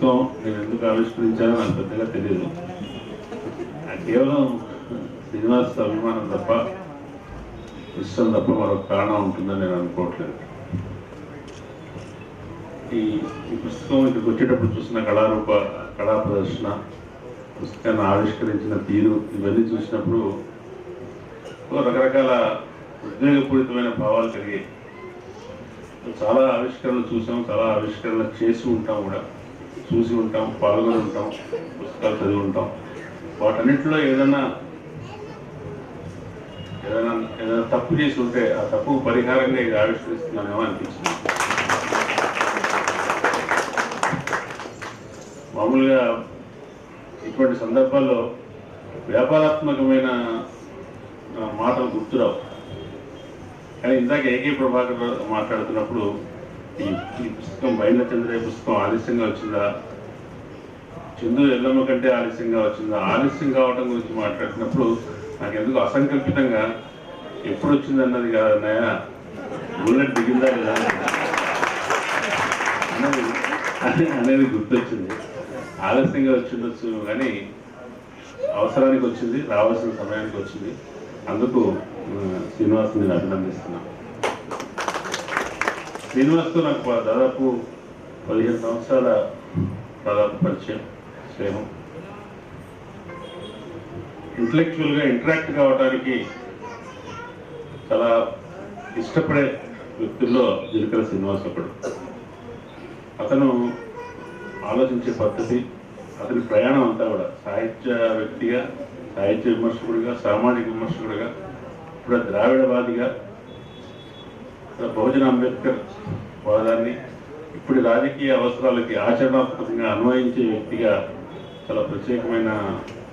పుస్తకం నేను ఎందుకు ఆవిష్కరించానో నాకు పెద్దగా తెలియదు కేవలం శ్రీనివాస్ అభిమానం తప్ప ఇష్టం తప్ప మరొక కారణం ఉంటుందని నేను అనుకోవట్లేదు. ఈ ఈ పుస్తకం ఇక్కడికి వచ్చేటప్పుడు చూసిన కళారూప కళా ప్రదర్శన పుస్తకాన్ని ఆవిష్కరించిన తీరు ఇవన్నీ చూసినప్పుడు రకరకాల ఉద్వేగపూరితమైన భావాలు కలిగాయి. చాలా ఆవిష్కరణలు చూసాం చాలా ఆవిష్కరణలు చేసి ఉంటాం కూడా. చూసి ఉంటాం పాల్గొని ఉంటాం పుస్తకాలు చదివి ఉంటాం. వాటన్నింటిలో ఏదైనా ఏదైనా ఏదైనా తప్పు చేసి ఉంటే ఆ తప్పుకు పరిహారంగా ఇది ఆవిష్కరిస్తున్నానేమో అనిపించింది మామూలుగా ఇటువంటి సందర్భాల్లో వ్యాపారాత్మకమైన మాటలు గుర్తురావు. కానీ ఇందాక ఏకే ప్రభాకర్ మాట్లాడుతున్నప్పుడు ఈ ఈ పుస్తకం బయట చంద్రయ్య పుస్తకం ఆలస్యంగా వచ్చిందా? చందు ఎల్లమ్మ కంటే ఆలస్యంగా వచ్చిందా? ఆలస్యం కావటం గురించి మాట్లాడినప్పుడు నాకు ఎందుకు అసంకల్పితంగా ఎప్పుడు వచ్చింది అన్నది కాదన్నయ్య బుల్లెట్ దిగిందా లేదా? అన్నది అనే- అనేది గుర్తొచ్చింది. ఆలస్యంగా వచ్చిండొచ్చు కానీ అవసరానికి వచ్చింది రావాల్సిన సమయానికి వచ్చింది అందుకు శ్రీనివాస్ నేను అభినందిస్తున్నాను. శ్రీనివాస్తో నాకు దాదాపు పదిహేను సంవత్సరాల దాదాపు పరిచయం స్నేహం. ఇంటలెక్చువల్గా ఇంటరాక్ట్ కావడానికి చాలా ఇష్టపడే వ్యక్తుల్లో జీలకర్ర శ్రీనివాస్ ఒకడు. అతను ఆలోచించే పద్ధతి అతని ప్రయాణం అంతా కూడా సాహిత్య వ్యక్తిగా సాహిత్య విమర్శకుడిగా సామాజిక విమర్శకుడిగా ఇప్పుడు ద్రావిడవాదిగా బహుజన అంబేద్కర్ వాదాన్ని ఇప్పుడు రాజకీయ అవసరాలకి ఆచరణాత్మకంగా అన్వయించే వ్యక్తిగా చాలా ప్రత్యేకమైన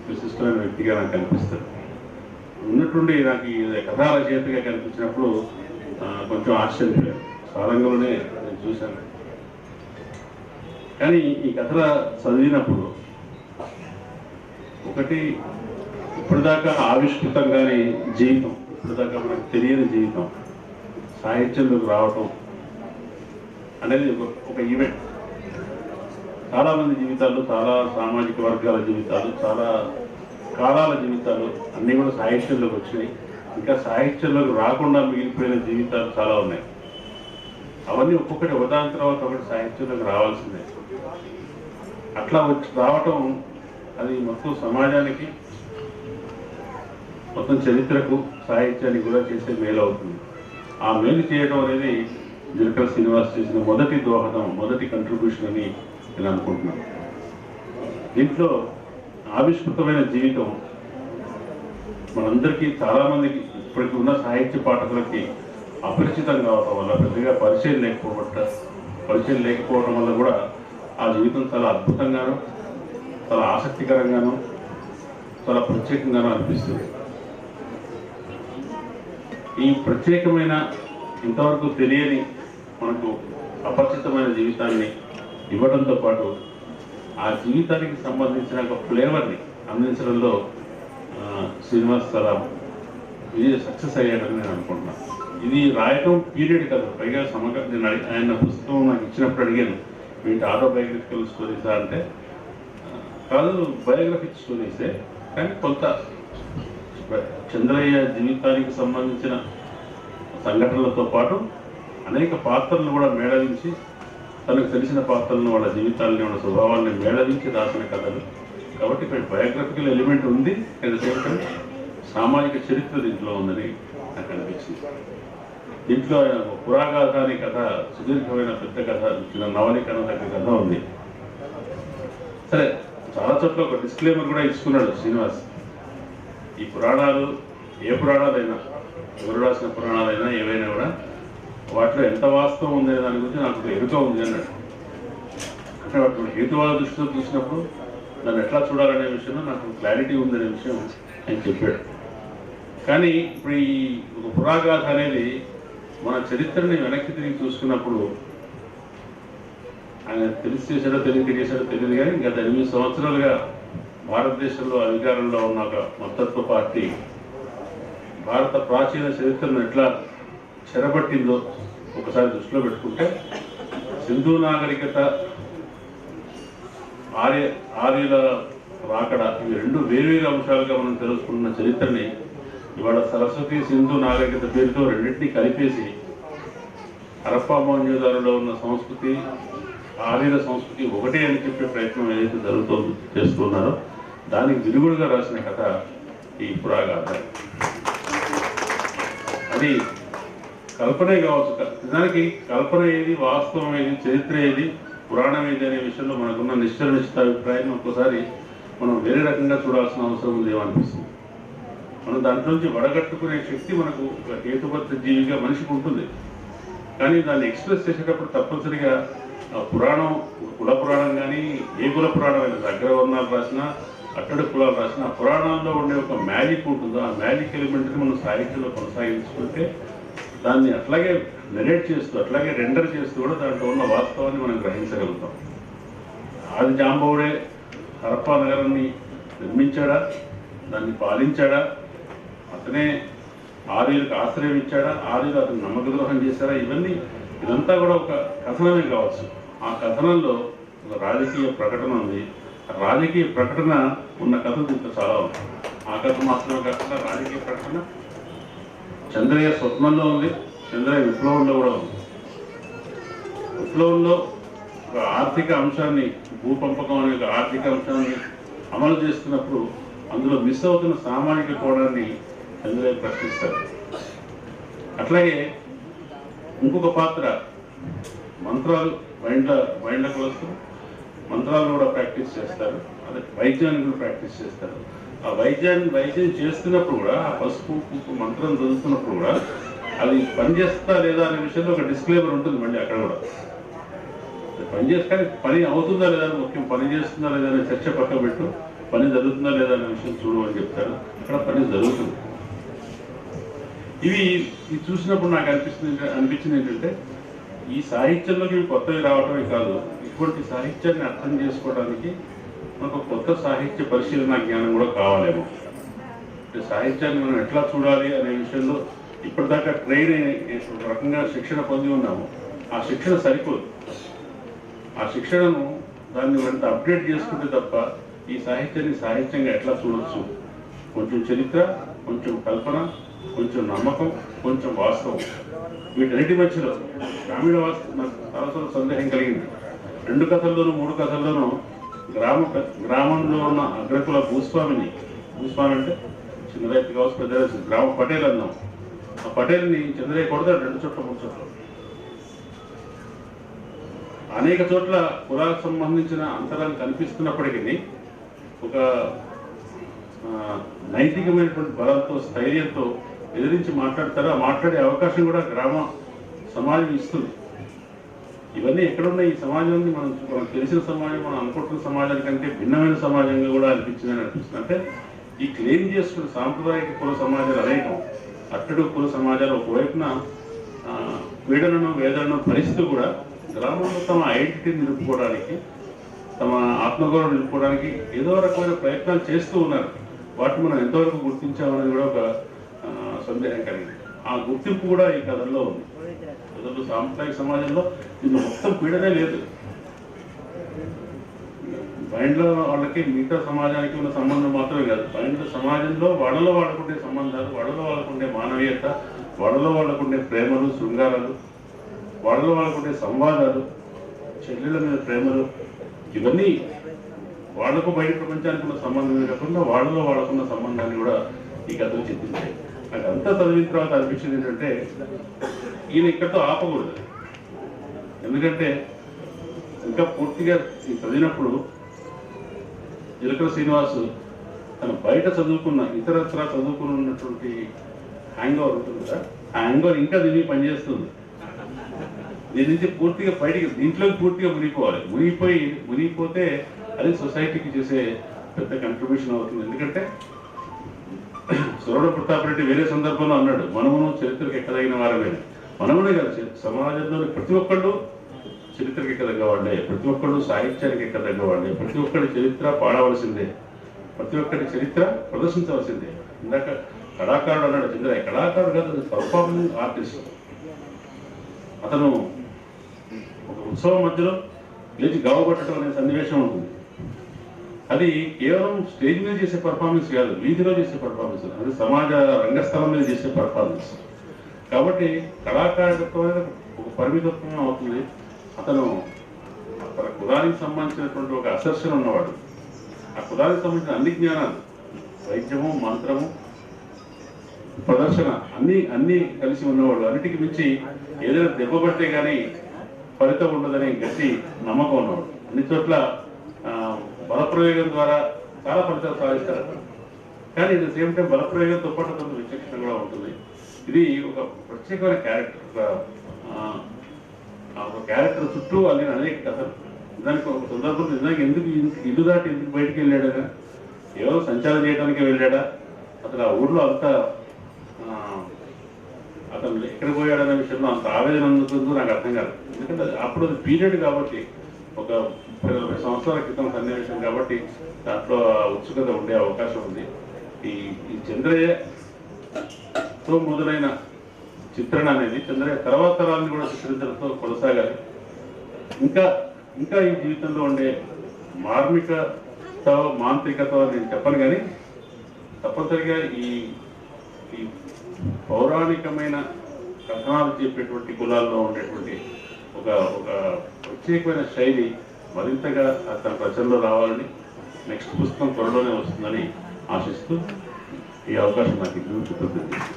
విశిష్టమైన వ్యక్తిగా నాకు కనిపిస్తుంది ఉన్నట్టుండి నాకు ఈ కథా రచయితగా కనిపించినప్పుడు కొంచెం ఆశ్చర్యపోయాను. సారంగంలోనే నేను చూశాను. కానీ ఈ కథ చదివినప్పుడు ఒకటి ఇప్పటిదాకా ఆవిష్కృతంగానే జీవితం ఇప్పటిదాకా మనకు తెలియని జీవితం సాహిత్యంలోకి రావటం అనేది ఒక ఒక ఈవెంట్ చాలామంది జీవితాలు చాలా సామాజిక వర్గాల జీవితాలు చాలా కాలాల జీవితాలు అన్నీ కూడా సాహిత్యంలోకి వచ్చినాయి. ఇంకా సాహిత్యంలోకి రాకుండా మిగిలిపోయిన జీవితాలు చాలా ఉన్నాయి. అవన్నీ ఒక్కొక్కటి ఒకదాని తర్వాత ఒకటి సాహిత్యంలోకి రావాల్సిందే. అట్లా వచ్చి రావటం అది మొత్తం సమాజానికి మొత్తం చరిత్రకు సాహిత్యానికి కూడా చేసే మేలు అవుతుంది. ఆ మేలు చేయడం అనేది జిలకర శ్రీనివాస్ చేసిన మొదటి దోహదం మొదటి కంట్రిబ్యూషన్ అని నేను అనుకుంటున్నాను. దీంట్లో ఆవిష్కృతమైన జీవితం మనందరికీ చాలామందికి ఇప్పటికి ఉన్న సాహిత్య పాఠకులకి అపరిచితం కావటం వల్ల పెద్దగా పరిచయం లేకపోవట పరిచయం లేకపోవడం వల్ల కూడా ఆ జీవితం చాలా అద్భుతంగాను చాలా ఆసక్తికరంగాను చాలా ప్రత్యేకంగాను అనిపిస్తుంది. ఈ ప్రత్యేకమైన ఇంతవరకు తెలియని మనకు అపరిచితమైన జీవితాన్ని ఇవ్వడంతో పాటు ఆ జీవితానికి సంబంధించిన ఒక ఫ్లేవర్ని అందించడంలో శ్రీనివాస్ చాలా ఇది సక్సెస్ అయ్యాడని నేను అనుకుంటున్నాను ఇది రాయటం పీరియడ్ కాదు. పైగా సమగ్ర నేను అడిగి ఆయన పుస్తకం నాకు ఇచ్చినప్పుడు అడిగాను. వీటి ఆటోబయోగ్రఫికల్ స్టోరీసా అంటే కాదు బయోగ్రఫిక్ స్టోరీసే కానీ కొంత చంద్రయ్య జీవితానికి సంబంధించిన సంఘటనలతో పాటు అనేక పాత్రలను కూడా మేళవించి తనకు తెలిసిన పాత్రలను వాళ్ళ జీవితాలని వాళ్ళ స్వభావాన్ని మేళవించి రాసిన కథలు. కాబట్టి ఇక్కడ బయోగ్రఫికల్ ఎలిమెంట్ ఉంది అట్ సామాజిక చరిత్ర దీంట్లో ఉందని నాకు అనిపించింది. దీంట్లో ఆయన ఒక పురాగాథ అనే కథ సుదీర్ఘమైన పెద్ద కథ చిన్న నవలికన దగ్గర కథ ఉంది. సరే చాలా చోట్ల ఒక డిస్క్లైమర్ కూడా ఇచ్చుకున్నాడు శ్రీనివాస్. ఈ పురాణాలు ఏ పురాణాలైనా ఎవరు రాసిన పురాణాలైనా ఏవైనా కూడా వాటిలో ఎంత వాస్తవం ఉందనే దాని గురించి నాకు ఒక ఎరుక ఉంది అన్నాడు. అంటే వాటి హేతువాద దృష్టితో చూసినప్పుడు దాన్ని ఎట్లా చూడాలనే విషయంలో నాకు క్లారిటీ ఉందనే విషయం ఆయన చెప్పాడు. కానీ ఇప్పుడు ఈ ఒక పురాగాథ అనేది మన చరిత్రని వెనక్కి తిరిగి చూసుకున్నప్పుడు ఆయన తెలిసి చేశాడో తెలియక చేశాడో తెలియదు కానీ గత ఎనిమిది సంవత్సరాలుగా భారతదేశంలో అధికారంలో ఉన్న ఒక మతత్వ పార్టీ భారత ప్రాచీన చరిత్రను ఎట్లా చెరబట్టిందో ఒకసారి దృష్టిలో పెట్టుకుంటే సింధు నాగరికత ఆర్య ఆర్యుల రాకడ ఇవి రెండు వేరువేరు అంశాలుగా మనం తెలుసుకున్న చరిత్రని ఇవాళ సరస్వతి సింధు నాగరికత పేరుతో రెండింటినీ కలిపేసి హరప్పా మోహన్జోదారులో ఉన్న సంస్కృతి ఆర్యుల సంస్కృతి ఒకటే అని చెప్పే ప్రయత్నం ఏదైతే జరుగుతుందో చేస్తున్నారో దానికి విరుగుడుగా రాసిన కథ ఈ పురాగాథ. అది కల్పనే కావచ్చు. నిజానికి కల్పన ఏది వాస్తవం ఏది చరిత్ర ఏది పురాణం ఏది అనే విషయంలో మనకున్న నిశ్చల నిశ్చిత అభిప్రాయం ఒక్కసారి మనం వేరే రకంగా చూడాల్సిన అవసరం ఉంది అనిపిస్తుంది మనం దాంట్లో నుంచి వడగట్టుకునే శక్తి మనకు ఒక హేతుబద్ధ జీవిగా మనిషికి ఉంటుంది. కానీ దాన్ని ఎక్స్ప్రెస్ చేసేటప్పుడు తప్పనిసరిగా ఆ పురాణం కుల పురాణం కానీ ఏ కుల పురాణం అయినా అగ్రవర్ణాలు రాసినా అట్టడి కులాలు రాసిన ఆ పురాణాల్లో ఉండే ఒక మ్యాజిక్ ఉంటుందో ఆ మ్యాజిక్ ఎలిమెంట్ని మనం సాహిత్యంలో కొనసాగించుకుంటే దాన్ని అట్లాగే నెరేట్ చేస్తూ అట్లాగే రెండర్ చేస్తూ కూడా దాంట్లో ఉన్న వాస్తవాన్ని మనం గ్రహించగలుగుతాం. ఆది జాంబవుడే హరప్పా నగరాన్ని నిర్మించాడా? దాన్ని పాలించాడా? అతనే ఆర్యులకు ఆశ్రయం ఇచ్చాడా? ఆర్యులు అతను నమ్మకద్రోహం చేశారా? ఇవన్నీ ఇదంతా కూడా ఒక కథనమే కావచ్చు. ఆ కథనంలో ఒక రాజకీయ ప్రకటన ఉంది. రాజకీయ ప్రకటన ఉన్న కథ ఇంకా చాలా ఉంది ఆ కథ మాత్రమే కాకుండా రాజకీయ ప్రకటన చంద్రయ్య స్వప్నంలో ఉంది చంద్రయ్య విప్లవంలో కూడా ఉంది. విప్లవంలో ఒక ఆర్థిక అంశాన్ని భూపంపకం అనే ఒక ఆర్థిక అంశాన్ని అమలు చేస్తున్నప్పుడు అందులో మిస్ అవుతున్న సామాజిక కోణాన్ని చంద్రయ్య ప్రశ్నిస్తారు అట్లాగే ఇంకొక పాత్ర మంత్రాలు మైండ్ల మైండ్ల కోసం మంత్రాలు కూడా ప్రాక్టీస్ చేస్తారు. వైద్యాన్ని కూడా ప్రాక్టీస్ చేస్తారు. ఆ వైద్యాన్ని వైద్యం చేస్తున్నప్పుడు కూడా ఆ పసుపు కుంకుమ మంత్రం చదువుతున్నప్పుడు కూడా అది పనిచేస్తా లేదా అనే విషయంలో ఒక డిస్క్లేమర్ ఉంటుంది మళ్ళీ అక్కడ కూడా. పని చేసి పని అవుతుందా లేదా అని ముఖ్యం పని చేస్తుందా లేదా అనే చర్చ పక్క పెట్టు. పని జరుగుతుందా లేదా అనే విషయం చూడు అని చెప్తారు. అక్కడ పని జరుగుతుంది. ఇవి ఇది చూసినప్పుడు నాకు అనిపిస్తుంది అనిపించింది ఏంటంటే ఈ సాహిత్యంలోకి ఇవి కొత్తవి రావటమే కాదు. ఇటువంటి సాహిత్యాన్ని అర్థం చేసుకోవడానికి మనకు కొత్త సాహిత్య పరిశీలన జ్ఞానం కూడా కావాలేమో. సాహిత్యాన్ని మనం ఎట్లా చూడాలి అనే విషయంలో ఇప్పటిదాకా ట్రైన్ అయి ఒక రకంగా శిక్షణ పొంది ఉన్నాము. ఆ శిక్షణ సరిపోదు. ఆ శిక్షణను దాన్ని మరింత అప్డేట్ చేసుకుంటే తప్ప ఈ సాహిత్యాన్ని సాహిత్యంగా ఎట్లా చూడొచ్చు? కొంచెం చరిత్ర కొంచెం కల్పన కొంచెం నమ్మకం కొంచెం వాస్తవం. వీటన్నిటి మధ్యలో గ్రామీణ వాస్తవం నాకు చాలా సందేహం కలిగింది. రెండు కథల్లోనూ మూడు కథల్లోనూ గ్రామ గ్రామంలో ఉన్న అగ్రకుల భూస్వామిని భూస్వామి అంటే చిన్న రైతు కావచ్చు పెద్ద రైతు గ్రామ పటేల్ అన్నాం. ఆ పటేల్ని చంద్రయ్య కొడతాడు రెండు చోట్ల మూడు చోట్ల. అనేక చోట్ల కులాలకు సంబంధించిన అంతరాలు కనిపిస్తున్నప్పటికీ ఒక నైతికమైనటువంటి బలంతో స్థైర్యంతో ఎదిరించి మాట్లాడతారు. మాట్లాడే అవకాశం కూడా గ్రామ సమాజం ఇస్తుంది. ఇవన్నీ ఎక్కడున్నాయి ఈ సమాజాన్ని మనం మనం తెలిసిన సమాజం మనం అనుకుంటున్న సమాజానికంటే భిన్నమైన సమాజంగా కూడా అనిపించిందని అనిపిస్తుంది. అంటే ఈ క్లెయిమ్ చేసుకున్న సాంప్రదాయక కుల సమాజాలు అనేకం. అట్టడు కుల సమాజాలు ఒకవైపున పీడనను వేదనను భరిస్తూ కూడా గ్రామంలో తమ ఐడెంటిటీ నిలుపుకోవడానికి తమ ఆత్మగౌరవం నిలుపుకోవడానికి ఏదో రకమైన ప్రయత్నాలు చేస్తూ ఉన్నారు. వాటిని మనం ఎంతవరకు గుర్తించామనేది కూడా ఒక సందేహం కలిగింది. ఆ గుర్తింపు కూడా ఈ కథల్లో ఉంది. కథలు సాంప్రదాయిక సమాజంలో ఇది మొత్తం పీడనే లేదు. బైండ్ల వాళ్ళకి మిగతా సమాజానికి ఉన్న సంబంధం మాత్రమే కాదు. బైండ్ల సమాజంలో వాళ్ళలో వాళ్ళకుండే సంబంధాలు వాళ్ళలో వాళ్ళకుండే మానవీయత వాళ్ళలో వాళ్ళకుండే ప్రేమలు శృంగారాలు వాళ్ళలో వాళ్ళకుండే సంవాదాలు చెల్లెల మీద ప్రేమలు ఇవన్నీ వాళ్ళకు బయట ప్రపంచానికి ఉన్న సంబంధమే కాకుండా వాళ్ళలో వాళ్ళకున్న సంబంధాన్ని కూడా ఈ కథలు చెప్పించాయి నాకు అంతా చదివిన తర్వాత అనిపించింది ఏంటంటే ఈయన ఇక్కడితో ఆపకూడదు. ఎందుకంటే ఇంకా పూర్తిగా చదివినప్పుడు ఇలకల శ్రీనివాసు తను బయట చదువుకున్న ఇతరత్ర చదువుకుని ఉన్నటువంటి హ్యాంగ్ ఓవర్ ఉంటుంది కదా ఆ హ్యాంగ్ ఓవర్ ఇంకా దీనికి పనిచేస్తుంది. దీని నుంచి పూర్తిగా బయటికి దీంట్లోకి పూర్తిగా మునిగిపోవాలి. మునిగిపోయి మునిగిపోతే అది సొసైటీకి చేసే పెద్ద కంట్రిబ్యూషన్ అవుతుంది. ఎందుకంటే సురవణ ప్రతాప్ రెడ్డి వేరే సందర్భంలో అన్నాడు మనమును చరిత్రకు ఎక్కదగిన వారమేనా. మనమునే కాదు సమాజంలోని ప్రతి ఒక్కళ్ళు చరిత్రకి ఎక్కదగ్గ వాడే ప్రతి ఒక్కళ్ళు సాహిత్యానికి ఎక్కదగ్గ వాడే ప్రతి ఒక్కరి చరిత్ర పాడవలసిందే. ప్రతి ఒక్కరి చరిత్ర ప్రదర్శించవలసిందే. ఇందాక కళాకారుడు అన్నాడు చంద్రయ్య కళాకారుడు కాదు పర్ఫార్మింగ్ ఆర్టిస్ట్. అతను ఒక ఉత్సవం మధ్యలో లేచి గావగొట్టడం అనే సన్నివేశం ఉంటుంది. అది కేవలం స్టేజ్ మీద చేసే పర్ఫార్మెన్స్ కాదు వీధిలో చేసే పర్ఫార్మెన్స్ అది సమాజ రంగస్థలం మీద చేసే పర్ఫార్మెన్స్ కాబట్టి కళాకారుడితో ఒక పరిమితత్వం అవుతుంది. అతను తన కులానికి సంబంధించినటువంటి ఒక అసర్షన్ ఉన్నవాడు. ఆ కులానికి సంబంధించిన అన్ని జ్ఞానాలు వైద్యము మంత్రము ప్రదర్శన అన్ని అన్ని కలిసి ఉన్నవాడు. అన్నిటికి మించి ఏదైనా దెబ్బపడితే కానీ ఫలితం ఉండదని గట్టి నమ్మకం ఉన్నవాడు. అన్ని చోట్ల ఆ, బలప్రయోగం ద్వారా చాలా ఫలితాలు సాధిస్తారు కానీ ఇది సేమ్ టైం బలప్రయోగంతో పాటు కొంత విచక్షణ కూడా ఉంటుంది. ఇది ఒక ప్రత్యేకమైన క్యారెక్టర్ ఒక ఒక క్యారెక్టర్ చుట్టూ అల్లిన అనేక కథలు. దానికి ఒక సందర్భం నిజానికి ఎందుకు ఇల్లు- దాటి ఎందుకు బయటికి వెళ్ళాడా ఏదో సంచారం చేయడానికి వెళ్ళాడా? అసలు ఆ ఊర్లో అంత అతను ఎక్కడ పోయాడనే విషయంలో అంత ఆవేదన అందుతుందో నాకు అర్థం కాదు. ఎందుకంటే అప్పుడు అది పీరియడ్ కాబట్టి ఒక ముప్పై నలభై సంవత్సరాల క్రితం సన్నివేశం కాబట్టి దాంట్లో ఉత్సుకత ఉండే అవకాశం ఉంది. ఈ ఈ తో మొదలైన చిత్రణ అనేది చంద్రయ్య తర్వాత తరాన్ని కూడా చిత్రించడంతో కొనసాగాలి. ఇంకా ఇంకా ఈ జీవితంలో ఉండే మార్మికత మాంత్రికత నేను చెప్పను కానీ తప్పనిసరిగా ఈ ఈ పౌరాణికమైన కథనాలు చెప్పేటువంటి కులాల్లో ఉండేటువంటి ఒక ఒక ప్రత్యేకమైన శైలి మరింతగా తన ప్రచనలో రావాలని నెక్స్ట్ పుస్తకం త్వరలోనే వస్తుందని ఆశిస్తూ ఈ అవకాశం నాకు ఇచ్చిన